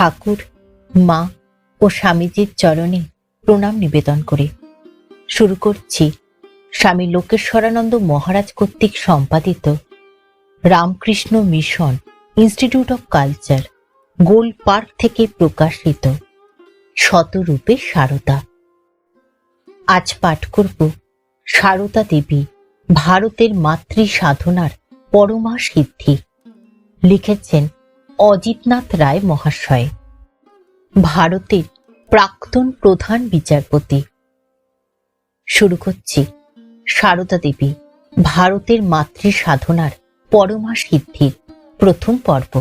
ঠাকুর, মা ও স্বামীজির চরণে প্রণাম নিবেদন করে। শুরু করছি স্বামী লোকেশ্বরানন্দ মহারাজ কর্তৃক সম্পাদিত Ramakrishna Mission Institute of Culture, Gol park থেকে প্রকাশিত শতরূপে সারদা। আজ পাঠ করব সারদা দেবী, ভারতের মাতৃ সাধনার পরমা সিদ্ধি। লিখেছেন অজিতনাথ রায় মহাশয়, ভারতের প্রাক্তন প্রধান বিচারপতি। শুরু করছি। সারদা দেবী, ভারতের মাতৃ সাধনার পরমা সিদ্ধির প্রথম পর্ব।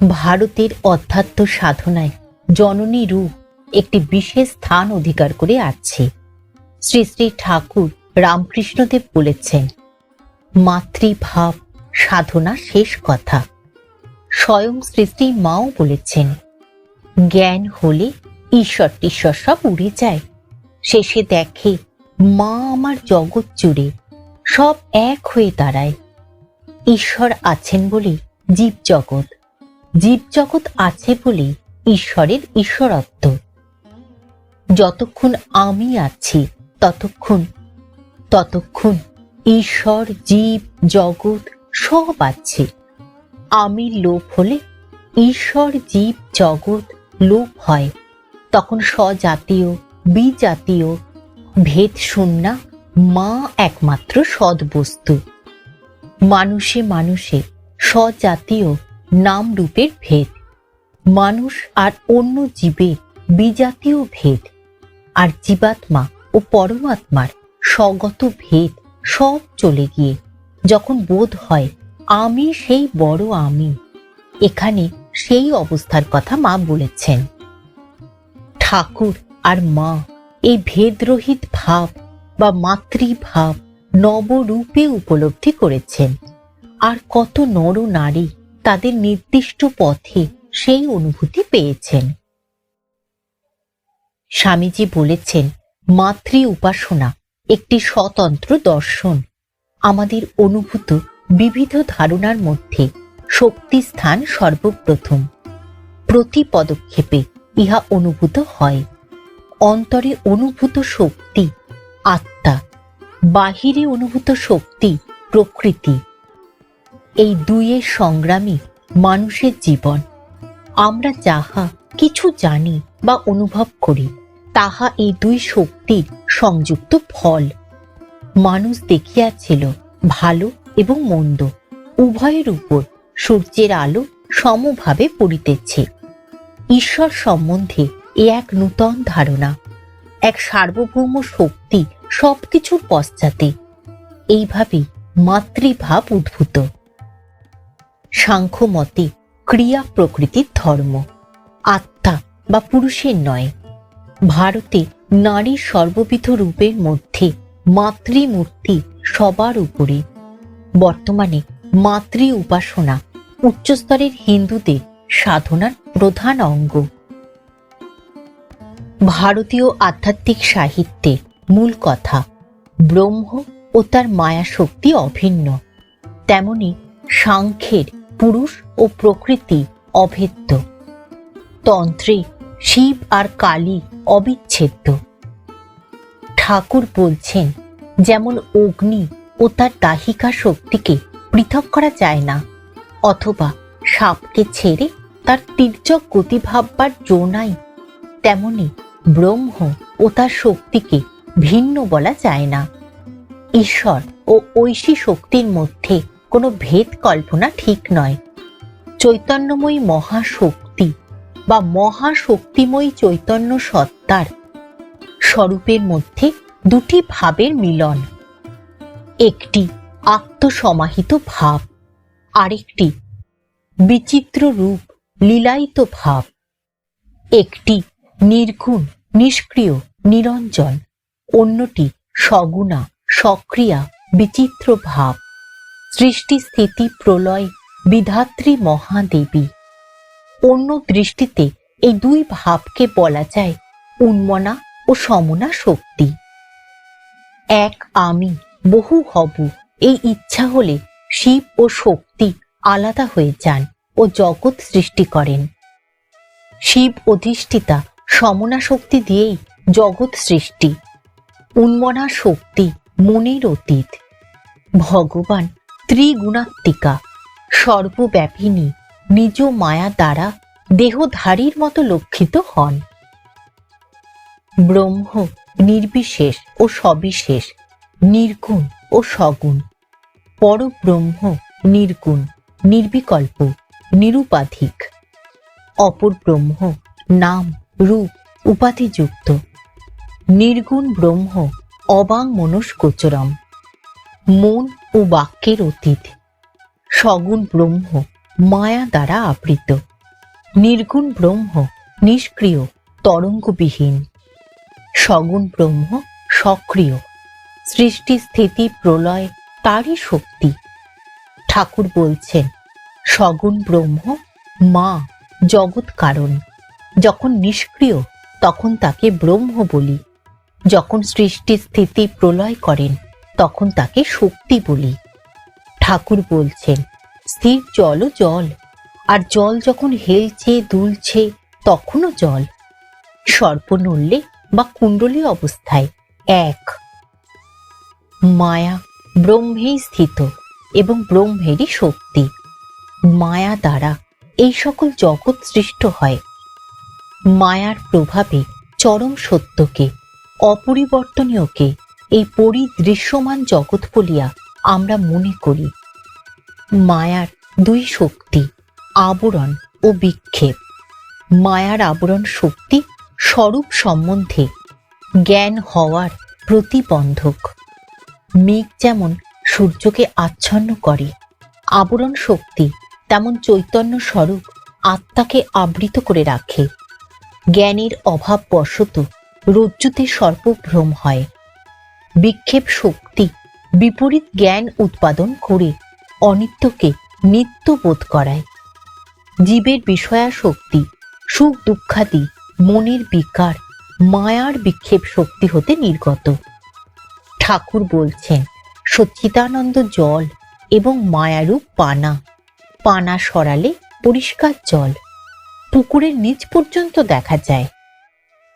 ভারতের অধ্যাত্ম সাধনায় জননী রূপ একটি বিশেষ স্থান অধিকার করে আছে শ্রী শ্রী ঠাকুর রামকৃষ্ণদেব বলেছেন, মাতৃভাব সাধনা শেষ কথা। স্বয়ং শ্রী মাও বলেছেন, জ্ঞান হলে ঈশ্বর টিশ্বর সব উড়ে যায়। শেষে দেখে মা আমার জগৎ জুড়ে সব এক হয়ে দাঁড়ায়। ঈশ্বর আছেন বলে জীব জগৎ জীব জগৎ আছে বলে ঈশ্বরের ঈশ্বরত্ব। যতক্ষণ আমি আছি, ততক্ষণ ততক্ষণ ঈশ্বর, জীব, জগৎ সব আছে। আমি লোভ হলে ঈশ্বর জীব জগৎ লোভ হয়। তখন স্বজাতীয়, বিজাতীয় ভেদ শূন্যা মা একমাত্র সদ্বস্তু মানুষে মানুষে স্বজাতীয় নাম রূপের ভেদ। মানুষ আর অন্য জীবের বিজাতীয় ভেদ। আর জীবাত্মা ও পরমাত্মার স্বগত ভেদ সব চলে গিয়ে যখন বোধ হয় আমি সেই বড় আমি। এখানে সেই অবস্থার কথা মা বলেছেন। ঠাকুর আর মা, এই ভেদরহিত ভাব বা মাতৃভাব নবরূপে উপলব্ধি করেছেন। আর কত নর নারী তাদের নির্দিষ্ট পথে সেই অনুভূতি পেয়েছেন। স্বামীজি বলেছেন, মাতৃ উপাসনা একটি স্বতন্ত্র দর্শন। আমাদের অনুভূত বিবিধ ধারণার মধ্যে শক্তি স্থান সর্বপ্রথম। প্রতি পদক্ষেপে ইহা অনুভূত হয়। অন্তরে অনুভূত শক্তি আত্মা, বাহিরে অনুভূত শক্তি প্রকৃতি। এই দুইয়ের সংগ্রামী মানুষের জীবন। আমরা যাহা কিছু জানি বা অনুভব করি, তাহা এই দুই শক্তির সংযুক্ত ফল। মানুষ দেখিয়াছিল, ভালো এবং মন্দ। উভয়ের উপর সূর্যের আলো সমভাবে পড়িতেছে। ঈশ্বর সম্বন্ধে এ এক নূতন ধারণা, এক সার্বভৌম শক্তি সবকিছুর পশ্চাতে। এইভাবে মাতৃভাব উদ্ভূত। সাংখ্য মতে ক্রিয়া প্রকৃতির ধর্ম, আত্মা বা পুরুষের নয়। ভারতে নারীর সর্ববিধ রূপের মধ্যে মাতৃমূর্তি সবার উপরে বর্তমানে মাতৃ উপাসনা উচ্চস্তরের হিন্দুদের সাধনার প্রধান অঙ্গ। ভারতীয় আধ্যাত্মিক সাহিত্যে মূল কথা ব্রহ্ম ও তার মায়া শক্তি অভিন্ন। তেমনি সাংখ্যের পুরুষ ও প্রকৃতি অভেদ্য। তন্ত্রে শিব আর কালী অবিচ্ছেদ্য। ঠাকুর বলছেন, যেমন অগ্নি ও তার দাহিকা শক্তিকে পৃথক করা যায় না, অথবা সাপকে ছেড়ে তার তীর্যক গতি ভাববার জো নাই। তেমনি ব্রহ্ম ও তার শক্তিকে ভিন্ন বলা যায় না। ঈশ্বর ও ঐশী শক্তির মধ্যে কোনো ভেদ কল্পনা ঠিক নয়। চৈতন্যময়ী মহাশক্তি বা মহাশক্তিময়ী চৈতন্য সত্তার স্বরূপের মধ্যে দুটি ভাবের মিলন। একটি আত্মসমাহিত ভাব, আরেকটি বিচিত্র রূপ, লীলায়িত ভাব, একটি নির্গুণ, নিষ্ক্রিয়, নিরঞ্জন, অন্যটি সগুণা, সক্রিয়া, বিচিত্র ভাব, সৃষ্টি স্থিতি প্রলয়, বিধাত্রী মহাদেবী। অন্য দৃষ্টিতে এই দুই ভাবকে বলা যায় উন্মনা ও সমনা শক্তি। এক আমি বহু হব। এই ইচ্ছা হলে শিব ও শক্তি আলাদা হয়ে যান ও জগৎ সৃষ্টি করেন। শিব অধিষ্ঠিতা সমনা শক্তি দিয়েই জগৎ সৃষ্টি। উন্মনা শক্তি মনের অতীত। ভগবান ত্রিগুণাত্মিকা, সর্বব্যাপিনী, নিজ মায়া দ্বারা দেহধারীর মতো লক্ষিত হন। ব্রহ্ম নির্বিশেষ ও সবিশেষ। নির্গুণ ও সগুণ। পরব্রহ্ম নির্গুণ, নির্বিকল্প, নিরুপাধিক। অপর ব্রহ্ম নাম, রূপ, উপাধিযুক্ত। নির্গুণ ব্রহ্ম অবাং মনস্কোচরম। মন ও বাক্যের অতীত। সগুণ ব্রহ্ম মায়া দ্বারা আবৃত। নির্গুণ ব্রহ্ম নিষ্ক্রিয়, তরঙ্গবিহীন। সগুণ ব্রহ্ম সক্রিয়। সৃষ্টি, স্থিতি, প্রলয়, তারই শক্তি। ঠাকুর বলছেন, সগুণ ব্রহ্ম, মা, জগৎ কারণ। যখন নিষ্ক্রিয়, তখন তাকে ব্রহ্ম বলি। যখন সৃষ্টি, স্থিতি, প্রলয় করেন, তখন তাকে শক্তি বলি। ঠাকুর বলছেন, স্থির জলও জল, আর জল যখন হেলছে, দুলছে, তখনও জল। সর্প নড়লে বা কুণ্ডলী অবস্থায় এক মায়া ব্রহ্মেই স্থিত এবং ব্রহ্মেরই শক্তি। মায়া দ্বারা এই সকল জগৎ সৃষ্ট হয়। মায়ার প্রভাবে চরম সত্যকে, অপরিবর্তনীয়কে এই পরিদৃশ্যমান জগৎ বলিয়া আমরা মনে করি। মায়ার দুই শক্তি, আবরণ ও বিক্ষেপ। মায়ার আবরণ শক্তি স্বরূপ সম্বন্ধে জ্ঞান হওয়ার প্রতিবন্ধক। মেঘ যেমন সূর্যকে আচ্ছন্ন করে, আবরণ শক্তি তেমন চৈতন্য স্বরূপ আত্মাকে আবৃত করে রাখে। জ্ঞানের অভাব বশত রজ্জুতে সর্পভ্রম হয়। বিক্ষেপ শক্তি বিপরীত জ্ঞান উৎপাদন করে অনিত্যকে নিত্য বোধ করায়। জীবের বিষয়া শক্তি সুখ দুঃখাদি, মনের বিকার, মায়ার বিক্ষেপ শক্তি হতে নির্গত। ঠাকুর বলছেন সচ্চিদানন্দ জল এবং মায়ারূপ পানা। পানা সরালে পরিষ্কার জল। পুকুরের নিচ পর্যন্ত দেখা যায়।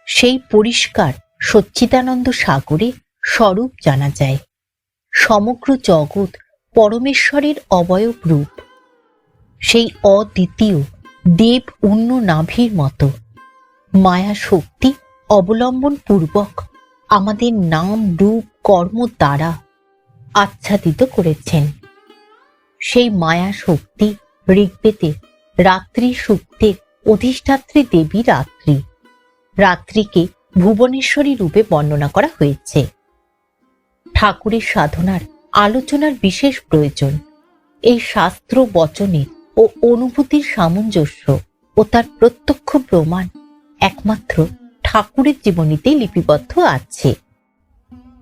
সেই পরিষ্কার সচ্চিদানন্দ সাগরে স্বরূপ জানা যায়। সমগ্র জগৎ পরমেশ্বরের অবয়ব রূপ। সেই অদ্বিতীয় দেব অন্য নাভির মতো। মায়া শক্তি অবলম্বন পূর্বক আমাদের নাম, রূপ, কর্ম দ্বারা আচ্ছাদিত করেছেন। সেই মায়া শক্তি, ঋগ্বেদে রাত্রি সূক্তের অধিষ্ঠাত্রী দেবী রাত্রি। রাত্রিকে ভুবনেশ্বরী রূপে বর্ণনা করা হয়েছে। ঠাকুরের সাধনার আলোচনার বিশেষ প্রয়োজন। এই শাস্ত্র বচনের ও অনুভূতির সামঞ্জস্য ও তার প্রত্যক্ষ প্রমাণ একমাত্র ঠাকুরের জীবনীতে লিপিবদ্ধ আছে।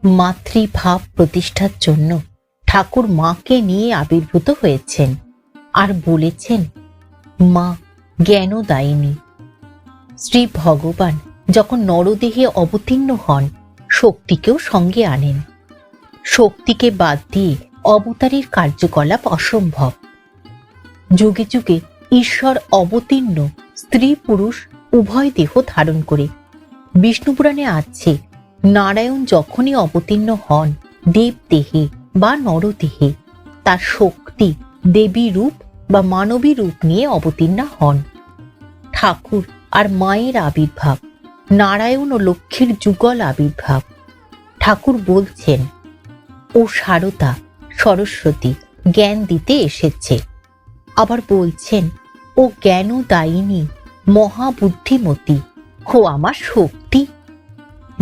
মাতৃভাব প্রতিষ্ঠার জন্য ঠাকুর মাকে নিয়ে আবির্ভূত হয়েছেন আর বলেছেন, মা জ্ঞানও দায়িনী শ্রী ভগবান যখন নরদেহে অবতীর্ণ হন, শক্তিকেও সঙ্গে আনেন। শক্তিকে বাদ দিয়ে অবতারের কার্যকলাপ অসম্ভব। যুগে যুগে ঈশ্বর অবতীর্ণ স্ত্রী পুরুষ উভয় দেহ ধারণ করে বিষ্ণুপুরাণে আছে, নারায়ণ যখনই অবতীর্ণ হন, দেবদেহে বা নরদেহে, তার শক্তি দেবী রূপ বা মানবী রূপ নিয়ে অবতীর্ণা হন। ঠাকুর আর মায়ের আবির্ভাব, নারায়ণ ও লক্ষ্মীর যুগল আবির্ভাব। ঠাকুর বলছেন, ও সারদা, সরস্বতী, জ্ঞান দিতে এসেছে। আবার বলছেন, ও জ্ঞান দায়িনী, মহাবুদ্ধিমতী হো আমার শক্তি।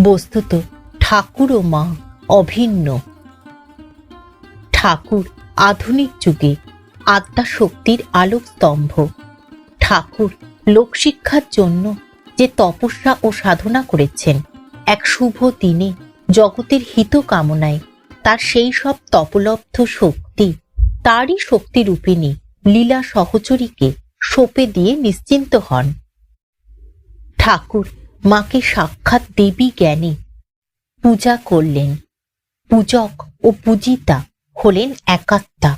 বস্তুত ঠাকুর ও মা অভিন্ন। ঠাকুর আধুনিক যুগে আত্মা শক্তির আলোক স্তম্ভ। ঠাকুর লোকশিক্ষার জন্য যে তপস্যা ও সাধনা করেছেন, এক শুভ দিনে জগতের হিত কামনায় তার সেই সব তপলব্ধ শক্তি, তারই শক্তি রূপিণী লীলা সহচরীকে সোপে দিয়ে নিশ্চিন্ত হন। ঠাকুর মাকে সাক্ষাৎ দেবী জ্ঞানে। পূজা করলেন। পূজক ও পূজিতা হলেন একাত্মা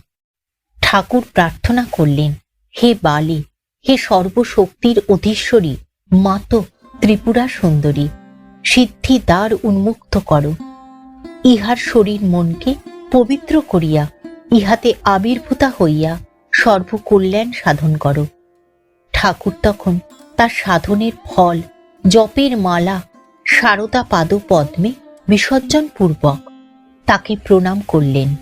ঠাকুর প্রার্থনা করলেন, হে বালি, হে সর্বশক্তির অধীশ্বরী মাতো ত্রিপুরা সুন্দরী, সিদ্ধি দ্বার উন্মুক্ত করো। ইহার শরীর মনকে পবিত্র করিয়া, ইহাতে আবির্ভূতা হইয়া সর্বকল্যাণ সাধন করো। ঠাকুর তখন তার সাধনের ফল, জপের মালা, সারদা পাদ পদ্মে বিসর্জন পূর্বক তাকে প্রণাম করলেন।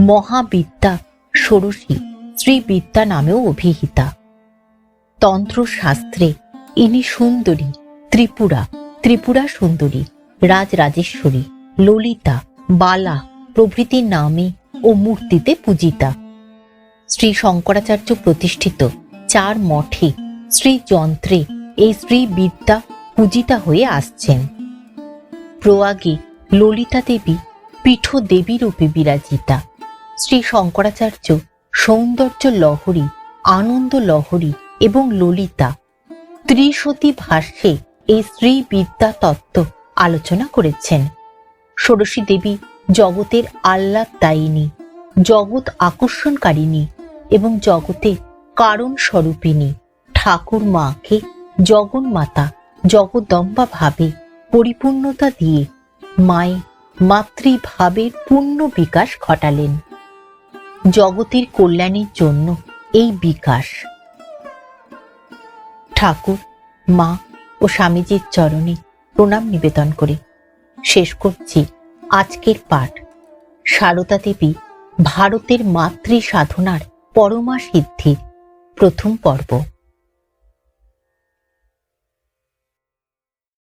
মহাবিদ্যা ষোড়শী শ্রীবিদ্যা নামেও অভিহিতা। তন্ত্র শাস্ত্রে ইনি সুন্দরী, ত্রিপুরা ত্রিপুরা সুন্দরী, রাজরাজেশ্বরী, ললিতা, বালা প্রভৃতি নামে ও মূর্তিতে পূজিতা। শ্রী শঙ্করাচার্য প্রতিষ্ঠিত চার মঠে শ্রী যন্ত্রে এই শ্রী বিদ্যা পূজিতা হয়ে আসছেন। প্রয়াগে ললিতা দেবী পীঠ দেবী রূপে বিরাজিতা। শ্রী শঙ্করাচার্য সৌন্দর্য লহরী, আনন্দ লহরী এবং ললিতা ত্রিশতী ভাষ্যে এই শ্রী বিদ্যা তত্ত্ব আলোচনা করেছেন। ষোড়শী দেবী জগতের আহ্লাদদায়িনী জগৎ আকর্ষণকারিণী এবং জগতের কারণ স্বরূপিণী ঠাকুর মাকে জগন্মাতা জগদম্বা ভাবে পরিপূর্ণতা দিয়ে মায়ে মাতৃভাবের পূর্ণ বিকাশ ঘটালেন। জগতের কল্যাণের জন্য এই বিকাশ। ঠাকুর, মা ও স্বামীজির চরণে প্রণাম নিবেদন করে শেষ করছি আজকের পাঠ। সারদা দেবী ভারতের মাতৃ সাধনার পরমা সিদ্ধির প্রথম পর্ব।